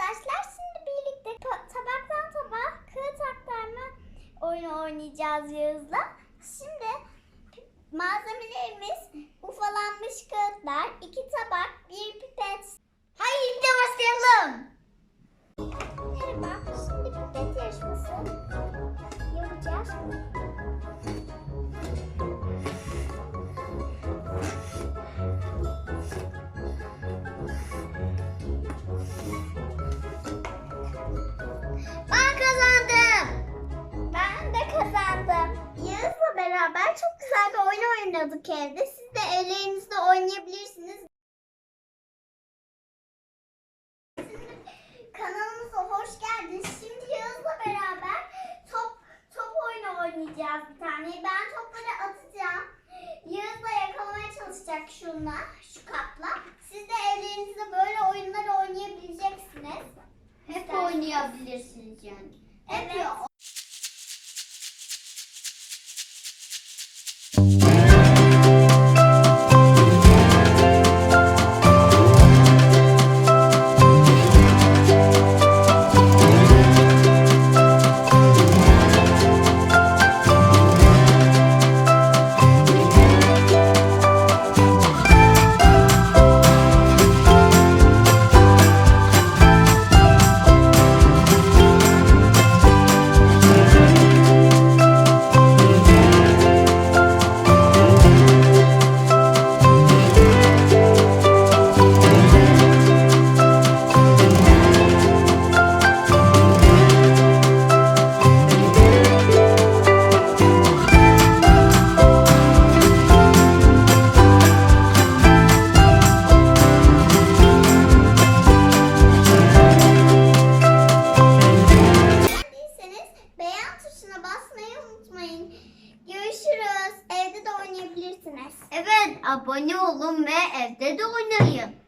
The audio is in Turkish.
arkadaşlar şimdi birlikte ta- tabaktan tabağa kağıt aktarma oyunu oynayacağız Yağız'la. Şimdi malzemelerimiz ufalanmış kağıtlar, iki tabak, bir pipet. Haydi başlayalım. Oynadık evde. Siz de evlerinizde oynayabilirsiniz. Kanalımıza hoş geldiniz. Şimdi Yağız'la beraber top top oyunu oynayacağız bir tane. Ben topları atacağım. Yağız da yakalamaya çalışacak şunla, şu kapla. Siz de evlerinizde böyle oyunları oynayabileceksiniz. Hep oynayabilirsiniz yani. Evet. Beğendiyseniz Görüşürüz. Evde de oynayabilirsiniz. Evet abone olun ve evde de oynayın.